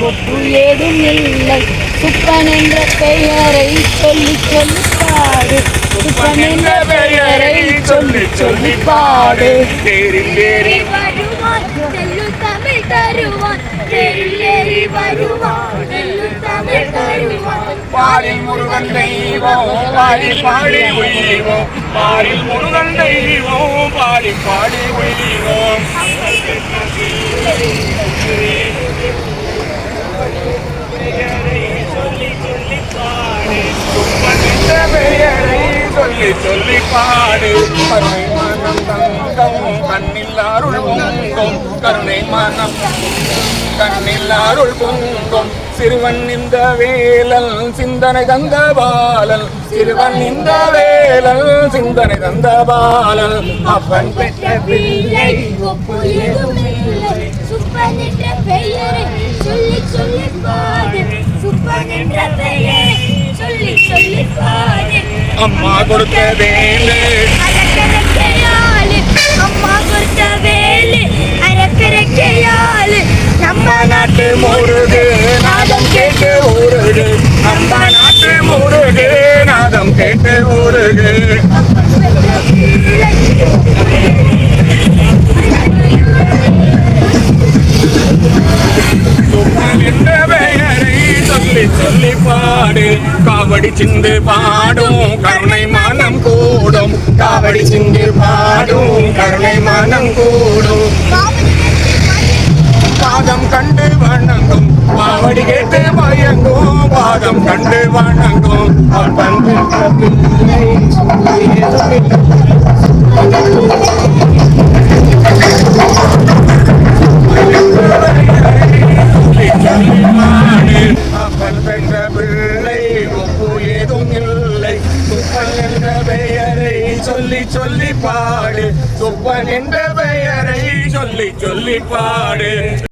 ஒப்பு ஏதும் இல்லை. சுப்பன் என்ற பெயரை சொல்லி சொல்லி பாடு சுப்பன் என்ற பெயரை சொல்லி சொல்லி பாடு தேரில் தேரி வருவான் தெல்லு தமிழ் தருவான். தெல்லேறி வருவான் தெல்லு தமிழ் தருவான். பாரில் முருகன் தெய்வம் பாடி பாடி உயிரோம் பாரில் முருகன் தெய்வம் பாடி பாடி உயிரோம் சுப்பனிட்ட பெயரை சொல்லி சொல்லி பாடு. கருணை மனம் தங்கம் கண்ணில் அருள் பொங்கும். கருணை மனம் கண்ணில் அருள் பொங்கும். சிறுவன் இந்த வேலல் சிந்தனை தந்த பாலல். சிறுவன் இந்த வேலல் சிந்தனை தந்த பாலல். அப்பன் பெற்ற பிள்ளை ஒப்பு ஏதும் இல்லை. சுப்பன் என்ற பாடு அம்மா சொல்லி பாடு. காவடி சிந்து பாடும். கருணை மனம் கூடும். காவடி சிந்து பாடும். கருணை மனம் கூடும். பாதம் கண்டு வணங்கும். பாவடி கேட்டு பயங்கும் பாதம் கண்டு வணங்கும். அப்பன் சொல்லி சொல்லி பாடு. சொப்பன் என்ற பெயரை சொல்லி சொல்லி பாடு.